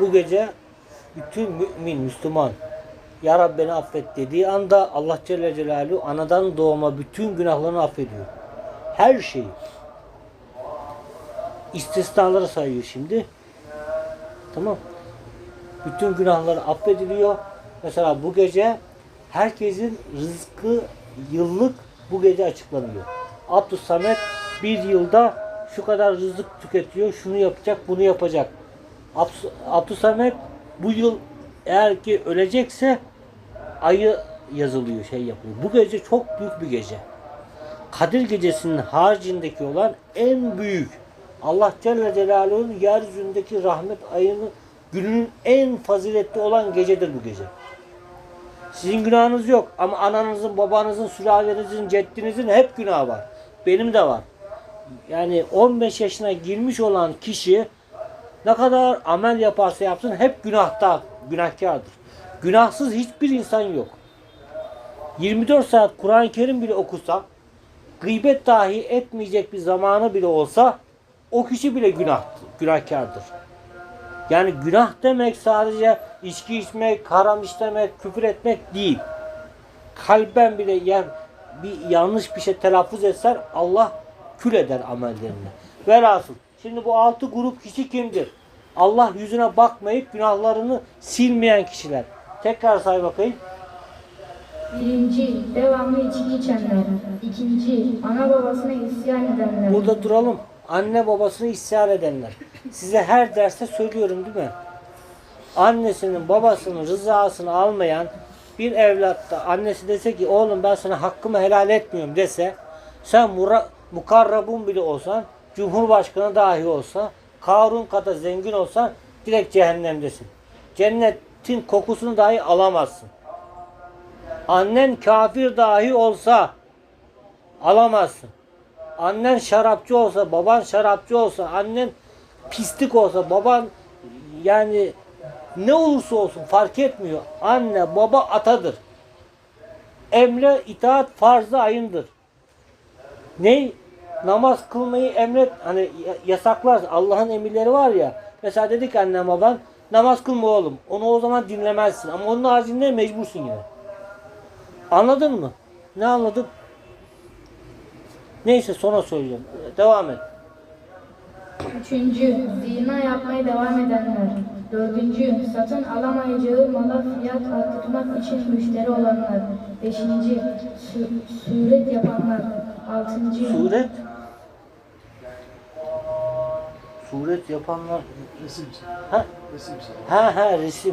Bu gece bütün mümin, Müslüman Ya Rabbi beni affet dediği anda Allah Celle Celaluhu anadan doğma bütün günahlarını affediyor. Her şeyi. İstisnaları sayıyor şimdi. Tamam. Bütün günahları affediliyor. Mesela bu gece herkesin rızkı yıllık bu gece açıklanıyor. Abdus Samet bir yılda şu kadar rızık tüketiyor, şunu yapacak, bunu yapacak. Abdus, Abdus Samet bu yıl eğer ki ölecekse ayı yazılıyor, şey yapıyor. Bu gece çok büyük bir gece. Kadir gecesinin haricindeki olan en büyük Allah Celle Celaluhu'nun yeryüzündeki rahmet ayının günün en faziletli olan gecedir bu gece. Sizin günahınız yok ama ananızın, babanızın, sülalenizin, ceddinizin hep günahı var. Benim de var. Yani 15 yaşına girmiş olan kişi ne kadar amel yaparsa yapsın hep günahta, günahkardır. Günahsız hiçbir insan yok. 24 saat Kur'an-ı Kerim bile okusa, gıybet dahi etmeyecek bir zamanı bile olsa o kişi bile günah, günahkardır. Yani günah demek sadece içki içmek, haram işlemek, küfür etmek değil. Kalben bile yer bir yanlış bir şey telaffuz etsen Allah kül eder amellerini. Velhasıl şimdi bu altı grup kişi kimdir? Allah yüzüne bakmayıp günahlarını silmeyen kişiler. Tekrar say bakayım. Birinci, devamlı içki içenler. İkinci, ana babasına isyan edenler. Burada duralım. Anne babasını isyan edenler. Size her derste söylüyorum değil mi? Annesinin babasının rızasını almayan bir evlatta annesi dese ki oğlum ben sana hakkımı helal etmiyorum dese sen mukarrabun bile olsan cumhurbaşkanı dahi olsa Karun kadar zengin olsan direkt cehennemdesin. Cennetin kokusunu dahi alamazsın. Annen kafir dahi olsa alamazsın. Annen şarapçı olsa, baban şarapçı olsa, annen pislik olsa, baban yani ne olursa olsun fark etmiyor. Anne, baba atadır. Emre itaat farzı ayındır. Ne? Namaz kılmayı emret, hani ya- yasaklar, Allah'ın emirleri var ya. Mesela dedik annem baban, namaz kılma oğlum. Onu o zaman dinlemezsin. Ama onun haricinde mecbursun yine. Anladın mı? Ne anladın? Neyse sonra söyleyeceğim. Devam et. Üçüncü, zina yapmaya devam edenler. Dördüncü, satın alamayacağı mala fiyat arttırmak için müşteri olanlar. Beşinci, su- suret yapanlar. Altıncı, Suret Suret yapanlar Resim. ha Resim. ha ha resim